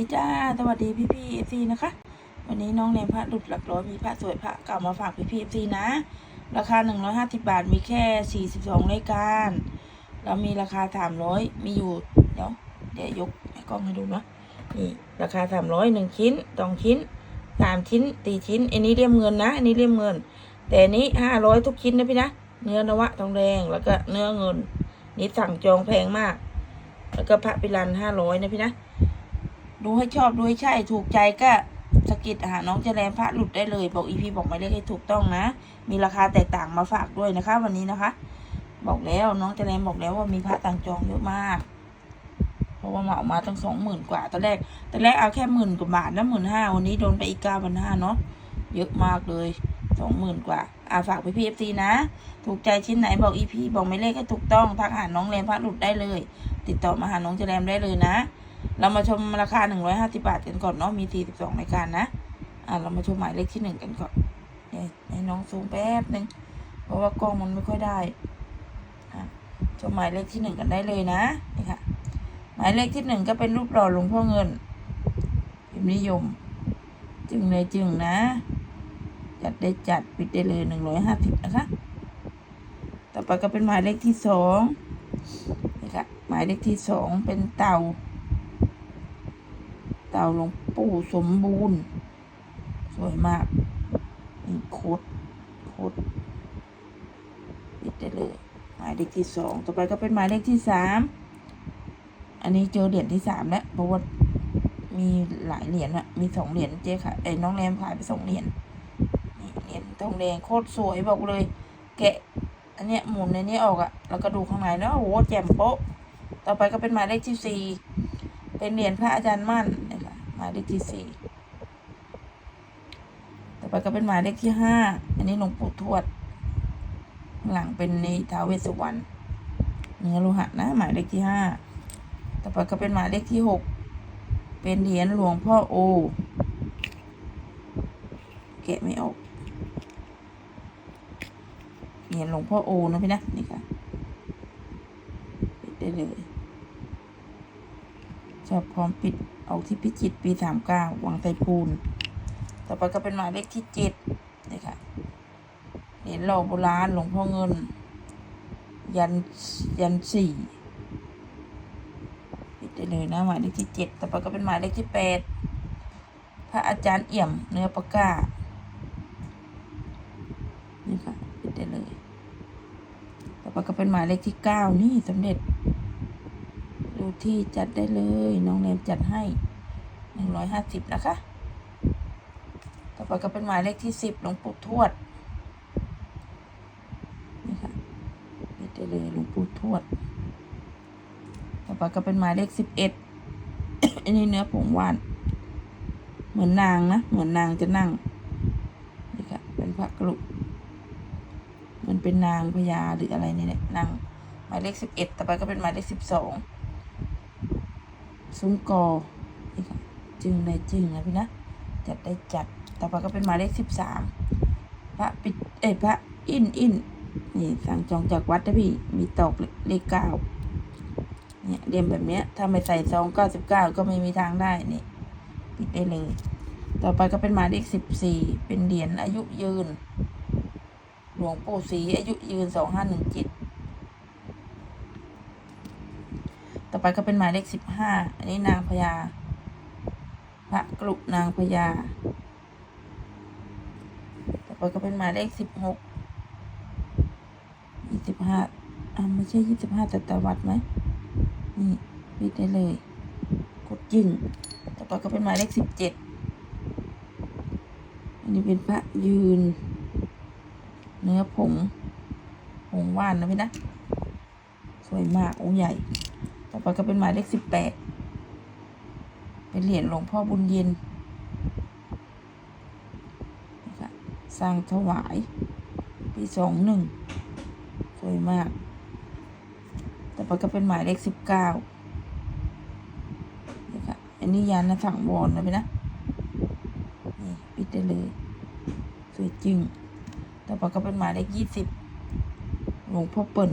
ีจ้าสวัสดีพี่พี่เอฟซีนะคะ วันนี้น้องเนมพระหลุดหลักร้อยมีพระสวยพระเก่ามาฝากพี่พี่เอฟซีนะ ราคา150บาทมีแค่42รายการแล้วมีราคา300มีอยู่ เดี๋ยว เดี๋ยวยกกล้องให้ดูนะนี่ราคา300หนึ่งชิ้นสองชิ้นสามชิ้นสี่ชิ้น อันนี้เรียมเงินนะ อันนี้เรียมเงิน แต่อันนี้500ทุกชิ้นนะพี่นะ เนื้อนวะทองแดงแล้วก็เนื้อเงิน นี่สั่งจองแพงมาก แล้วก็พระปิรัน500นะพี่นะ ดูให้ชอบดูให้ใช่ถูกใจก็สกิดหาน้องเจริญพระหลุดได้เลย บอกอีพีบอกหมายเลขให้ถูกต้องนะ มีราคาแตกต่างมาฝากด้วยนะคะ วันนี้นะคะ บอกแล้วน้องเจริญบอกแล้วว่ามีพระต่างจองเยอะมาก เพราะว่าเหมามาตั้งสองหมื่นกว่าตอนแรกตอนแรกเอาแค่หมื่นกว่าบาทนะหมื่นห้าวันนี้โดนไปอีกเก้าพันห้าเนาะเยอะมากเลยสองหมื่นกว่าอาฝากไปพีเอฟซีนะ ถูกใจชิ้นไหนบอกอีพีบอกหมายเลขให้ถูกต้องทักหาน้องเรมพระหลุดได้เลย ติดต่อมาหาน้องเจริญได้เลยนะ เรามาชมราคา150บาทกันก่อนเนาะมี42รายการนะอ่าเรามาชมหมายเลขที่หนึ่งกันก่อนเดี๋ยวให้น้องซูมแป๊บหนึ่งเพราะว่ากล้องมันไม่ค่อยได้อะชมหมายเลขที่หนึ่งกันได้เลยนะนี่ค่ะ หมายเลขที่หนึ่งก็เป็นรูปหล่อหลวงพ่อเงินพิมพ์นิยม จึงเลยจึงนะ จัดได้จัดปิดได้เลยหนึ่งร้อยห้าสิบนะคะ ต่อไปก็เป็นหมายเลขที่สองนี่ค่ะ หมายเลขที่สองเป็นเต่า เต่าหลวงปู่สมบูรณ์ สวยมากนี่โคตรโคตรปิดได้เลย หมายเลขที่สองต่อไปก็เป็นหมายเลขที่สามอันนี้เจอเหรียญที่สามแล้วเพราะว่ามีหลายเหรียญอะมีสองเหรียญเจ๊ค่ะไอ้น้องแรมขายไปสองเหรียญเหรียญทองแดงโคตรสวยบอกเลย แกะ อันเนี้ยหมุนในนี้ออกอะแล้วก็ดูข้างในแล้วโอ้โหแจ่มโป๊ะ ต่อไปก็เป็นหมายเลขที่สี่เป็นเหรียญพระอาจารย์มั่น มายเลขที่สี่ต่อไปก็เป็นหมายเลขที่ห้าอันนี้หลวงปู่ทวดหลังเป็นในท้าวเวสสุวรรณเนื้อโลหะนะ หมายเลขที่ห้าต่อไปก็เป็นหมายเลขที่หกเป็นเหรียญหลวงพ่อโอ แกะไม่ออกเหรียญหลวงพ่อโอนะพี่นะนี่ค่ะปิดได้เลย ชอบพร้อมปิดออกที่พิจิตปีสามเก้าวังไตรภูนต่อไปก็เป็นหมายเลขที่เจ็ดนี่ค่ะเหรียญหล่อโบราณหลวงพ่อเงิน ยันยันสี่ปิดได้เลยนะหมายเลขที่เจ็ดต่อไปก็เป็นหมายเลขที่แปดพระอาจารย์เอี่ยมเนื้อปากกานี่ค่ะปิดได้เลย ต่อไปก็เป็นหมายเลขที่เก้านี่สำเร็จ ที่จัดได้เลย น้องเนมจัดให้หนึ่งร้อยห้าสิบนะคะ ต่อไปก็เป็นหมายเลขที่สิบหลวงปู่ทวด นี่ค่ะปิดได้เลยหลวงปู่ทวด ต่อไปก็เป็นหมายเลขสิบเอ็ดอันนี้เนื้อผงหวาน เหมือนนางนะ เหมือนนางจะนั่ง นี่ค่ะ เป็นพระกรุมันเป็นนางพญาหรืออะไรนี่แหละนางหมายเลขสิบเอ็ดต่อไปก็เป็นหมายเลขสิบสอง ซุ้มกอนี่ค่ะจึงในจึงนะพี่นะจัดได้จัดต่อไปก็เป็นหมายเลขสิบสามพระปิดเอ้พระอินอินนี่สั่งจองจากวัดนะพี่มีตอกเลขเก้าเนี่ยเรียมแบบเนี้ยถ้าไม่ใส่ซองเก้าสิบเก้าก็ไม่มีทางได้นี่ปิดได้เลย ต่อไปก็เป็นหมายเลขสิบสี่เป็นเหรียญอายุยืน หลวงปู่ศรีอายุยืนสองห้าหนึ่งเจิต ต่อไปก็เป็นหมายเลขสิบห้าอันนี้นางพญาพระกรุนางพญาต่อไปก็เป็นหมายเลขสิบหกยี่สิบห้าอ่าไม่ใช่ยี่สิบห้าแต่ตวัดไหมนี่ปิดได้เลย กดยิ่ง ต่อไปก็เป็นหมายเลขสิบเจ็ดอันนี้เป็นพระยืน เนื้อผงผงว่านนะพี่นะ สวยมากองค์ใหญ่ ต่อไปก็เป็นหมายเลขสิบแปดเป็นเหรียญหลวงพ่อบุญเย็นนี่ค่ะสร้างถวาย ปีสองหนึ่งสวยมาก ต่อไปก็เป็นหมายเลขสิบเก้านี่ค่ะอันนี้ยานนะถังวอนนะพี่นะ นี่ปิดได้เลย สวยจริง ต่อไปก็เป็นหมายเลขยี่สิบหลวงพ่อเปิ่น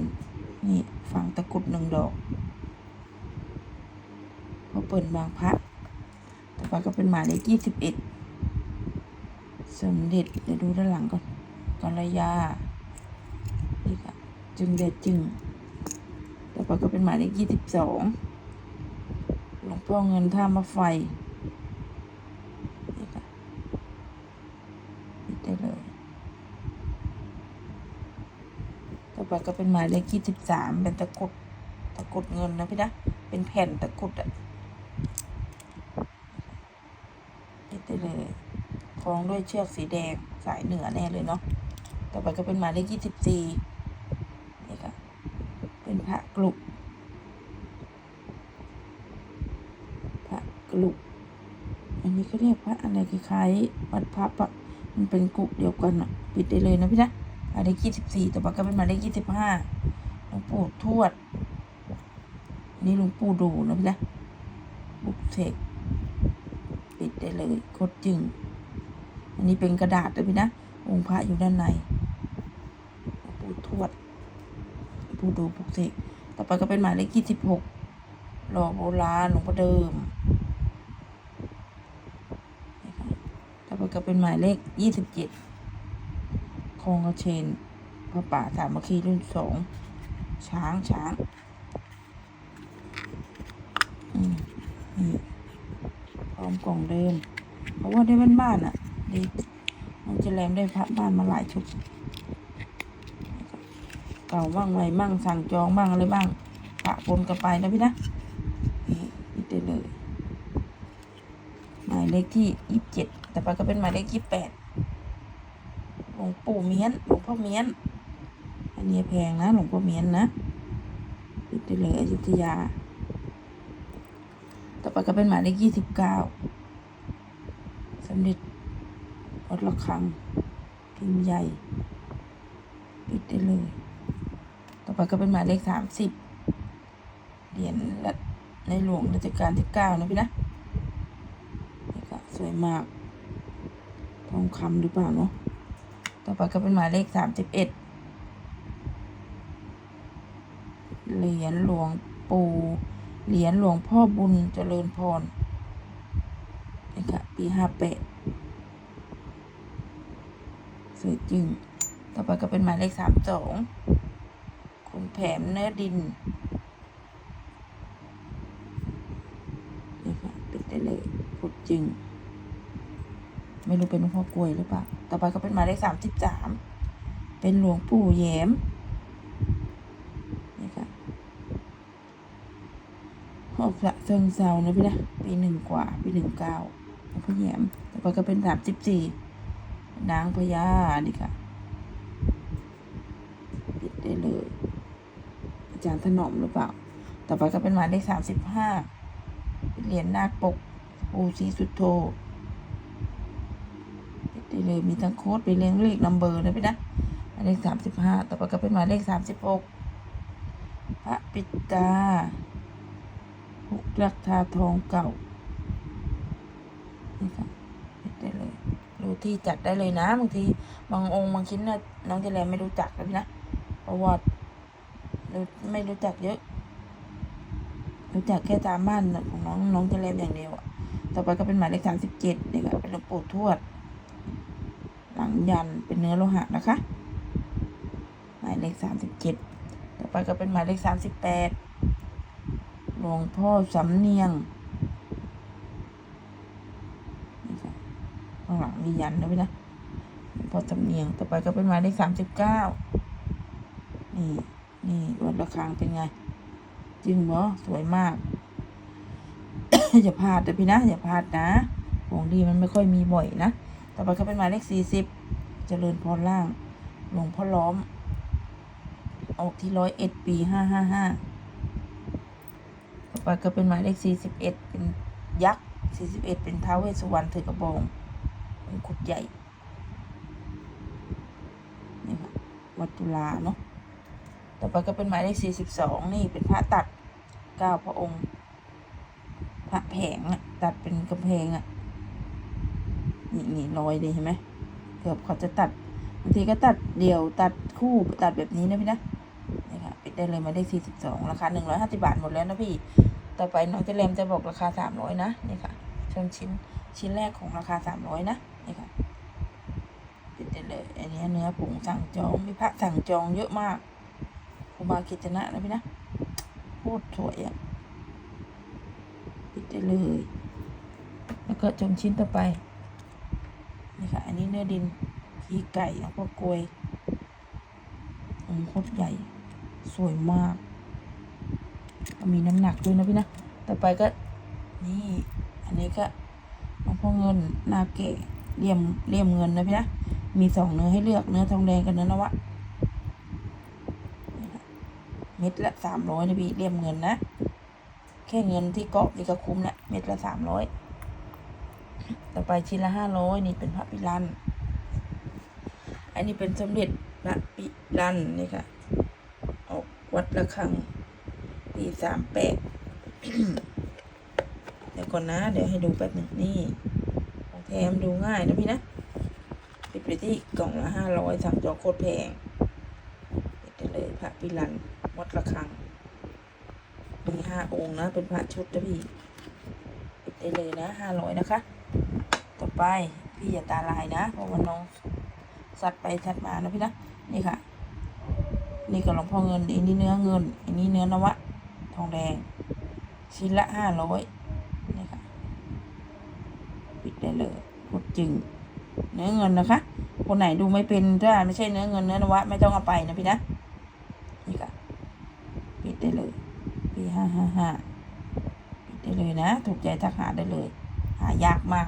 นี่ฝังตะกรุดหนึ่งดอก พ่อเปิ่นบางพระต่อไปก็เป็นหมายเลขยี่สิบเอ็ดสมเด็จเดี๋ยวดูด้านหลังก่อนกัลยานี่ค่ะจึงเด็ดจึง ต่อไปก็เป็นหมายเลขยี่สิบสองหลวงพ่อเงินท่ามาไฟนี่ค่ะปิดได้เลย ต่อไปก็เป็นหมายเลขยี่สิบสามเป็นตะกุดตะกุดเงินนะพี่นะ เป็นแผ่นตะกุดอะปิดได้เลยค ล้องด้วยเชือกสีแดงสายเหนือแน่เลยเนาะ ต่อไปก็เป็นหมายเลขยี่สิบสี่นี่ค่ะ เป็นพระกลุกพระกลุกอันนี้ก็เรียกพระอะไรคล้ายๆวัดพระปะมันเป็นกลุกเดียวกันอะปิดได้เลยนะพี่นะหมายเลขยี่สิบสี่ต่อไปก็เป็นหมายเลขยี่สิบห้าหลวงปู่ทวดนนี้หลวงปู่ดูนะพี่นะบุกเสกปิดได้เลยโคตรจึง อันนี้เป็นกระดาษนะพี่นะ องค์พระอยู่ด้านในปู่ทวดผู้ดูปุกเสกต่อไปก็เป็นหมายเลขยี่สิบหกหล่อโบราณหลวงพ่อเดิมต่อไปก็เป็นหมายเลขยี่สิบเจ็ดคองกระเชนพระป่าสามัคคีรุ่นสองช้างช้างอืมนี่พร้อมกล่องเดิมเพราะว่าได้บ้านบ้านอะ ดีมันจะแรมได้พระบ้านมาหลายชุด เก่าบ้างใหม่บ้างสั่งจองบ้างอะไรบ้างปะปนกันไปนะพี่นะนี่ปิดได้เลยหมายเลขที่ยี่สิบเจ็ดแต่ไปก็เป็นหมายเลขยี่สิบแปดหลวงปู่เมียนหลวงพ่อเมียน อันนี้แพงนะหลวงพ่อเมียนนะปิดได้เลยอยุธยา ต่อไปก็เป็นหมายเลขยี่สิบเก้าสมเด็จ วัดระฆังพิมพ์ใหญ่ ปิดได้เลย ต่อไปก็เป็นหมายเลขสามสิบเหรียญรัชในหลวงรัชกาลที่เก้านะพี่นะนี่ก็สวยมาก ทองคำหรือเปล่าเนาะ ต่อไปก็เป็นหมายเลขสามสิบเอ็ดเหรียญหลวงปู่เหรียญหลวงพ่อบุญเจริญพรนี่ค่ะปีห้าแปด สวยจริง ต่อไปก็เป็นหมายเลขสามสองคุณแผมเนื้อดินนี่ค่ะปิดได้เลยพุดจริง ไม่รู้เป็นพ่อกลวยหรือเปล่า ต่อไปก็เป็นหมายเลขสามสิบสามเป็นหลวงปู่แย้มนี่ค่ะออกละเซิงเซานะพี่นะปีหนึ่งกว่า ปีหนึ่งเก้าหลวงพ่อแย้ม ต่อไปก็เป็นสามสิบสี่ นางพญานี่ค่ะปิดได้เลย อาจารย์ถนอมหรือเปล่า ต่อไปก็เป็นหมายเลขสามสิบห้าเหรียญนาคปกปูซีสุดโทปิดได้เลยมีทั้งโค้ดไปเรียงเลขนัมเบอร์นะพี่นะหมายเลขสามสิบห้าต่อไปก็เป็นหมายเลขสามสิบหกพระปิตาพุกลักทาทองเก่านี่ค่ะปิดได้เลย ดูที่จัดได้เลยนะบางทีบางองค์บางชิ้นนะน้องเจริญไม่รู้จักเลยนะประวัติรู้ไม่รู้จักเยอะ รู้จักแค่ตามบ้านของน้องน้องเจริญอย่างเดียวอะต่อไปก็เป็นหมายเลขสามสิบเจ็ดนี่ค่ะเป็นหลวงปู่ทวด หลังยันเป็นเนื้อโลหะนะคะ หมายเลขสามสิบเจ็ดต่อไปก็เป็นหมายเลขสามสิบแปดหลวงพ่อสำเนียงนี่ค่ะ ข้างหยันนะพี่นะพอจำเนียงต่อไปก็เป็นหมายเลขสามสิบเก้านี่นี่วัดระฆังเป็นไง จริงเหรอสวยมาก อย่าพลาดนะพี่นะ อย่าพลาดนะของดีมันไม่ค่อยมีบ่อยนะต่อไปก็เป็นหมายเลขสี่สิบเจริญพรล่างหลวงพ่อล้อม ออกที่ร้อยเอ็ดปีห้าห้าห้าต่อไปก็เป็นหมายเลขสี่สิบเอ็ดเป็นยักษ์สี่สิบเอ็ดเป็นท้าวเวสสุวรรณถือกระบอง เป็นขุดใหญ่นี่ค่ะวัดจุฬาเนาะต่อไปก็เป็นหมายเลขสี่สิบสองนี่เป็นพระตัดเก้าพระองค์ พระแผงอะตัดเป็นกำแพงอะนี่นี่รอยเลยเห็นไหมเกือบเขาจะตัดบางทีก็ตัดเดี่ยวตัดคู่ตัดแบบนี้นะพี่นะนี่ค่ะปิดได้เลยมายเลขสี่สิบสองราคาหนึ่งร้อยห้าสิบาทหมดแล้วนะพี่ ต่อไปน้องเจเลมจะบอกราคาสามร้อยนะนี่ค่ะชมชิ้นชิ้นแรกของราคาสามร้อยนะ นี่ค่ะปิดเลยอันนี้เนื้อผงสั่งจองมีพระสั่งจองเยอะมากครูบากิจนะนะพี่นะโคตรสวยอะปิดได้เลย แล้วก็ชมชิ้นต่อไปนี่ค่ะ อันนี้เนื้อดินขี้ไก่แล้วก็กลวยองค์โคตรใหญ่ สวยมากมีน้ำหนักด้วยนะพี่นะ ต่อไปก็นี่ อันนี้ก็หลวงพ่อเงินนาเกะ เลี่ยมเลี่ยมเงินนะพี่นะ มีสองเนื้อให้เลือกเนื้อทองแดงกับเนื้อนวะเม็ดละสามร้อยนะพี่เลี่ยมเงินนะ แค่เงินที่เกาะนี่ก็คุ้มละเม็ดละสามร้อยต่อไปชิ้นละห้าร้อยนี่เป็นพระปิรัน อันนี้เป็นสมเด็จพระปิรันนี่ค่ะออกวัดระฆังปีสามแปดเดี๋ยวก่อนนะ เดี๋ยวให้ดูแป๊บหนึ่งนี่ แถมดูง่ายนะพี่นะปิดไปที่กล่องละห้าร้อยสั่งจองโคตรแพงปิดได้เลยพระปิรันวัดระฆังมีห้าองค์นะ เป็นพระชุดนะพี่ปิดได้เลยนะห้าร้อยนะคะ ต่อไปพี่อย่าตาลายนะ เพราะว่าน้องสัตว์ไปสัตว์มานะพี่นะ นี่ค่ะ นี่ก็หลวงพ่อเงินอันนี้เนื้อเงินอันนี้เนื้อนวะ ทองแดง ชิ้นละห้าร้อย ปิดได้เลยหมดจึงเนื้อเงินนะคะ คนไหนดูไม่เป็นถ้าไม่ใช่เนื้อเงินเนื้อนวะไม่ต้องเอาไปนะพี่นะนี่ค่ะปิดได้เลยปีห้าห้าห้าปิดได้เลยนะ ถูกใจทักหาได้เลย หายากมาก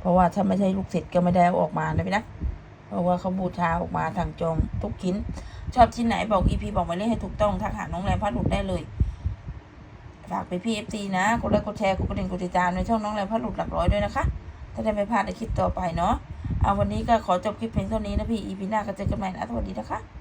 เพราะว่าถ้าไม่ใช่ลูกศิษย์ก็ไม่ได้เอาออกมานะพี่นะเพราะว่าเขาบูชาออกมาทางจองทุกชิ้น ชอบชิ้นไหนบอกอีพีบอกหมายเลขให้ถูกต้องทักหาน้องแรมพัดหลุดได้เลยฝากไปพี่เอฟซีนะกดไลค์กดแชร์กดกระดิ่งกดติดตามในช่องน้องแรมพัดหลุดหลักร้อยด้วยนะคะ ถ้าได้ไม่พลาดในคลิปต่อไปเนาะเอาวันนี้ก็ขอจบคลิปเพียงเท่านี้นะพี่อีพีหน้าก็เจอกันใหม่นะสวัสดีนะคะ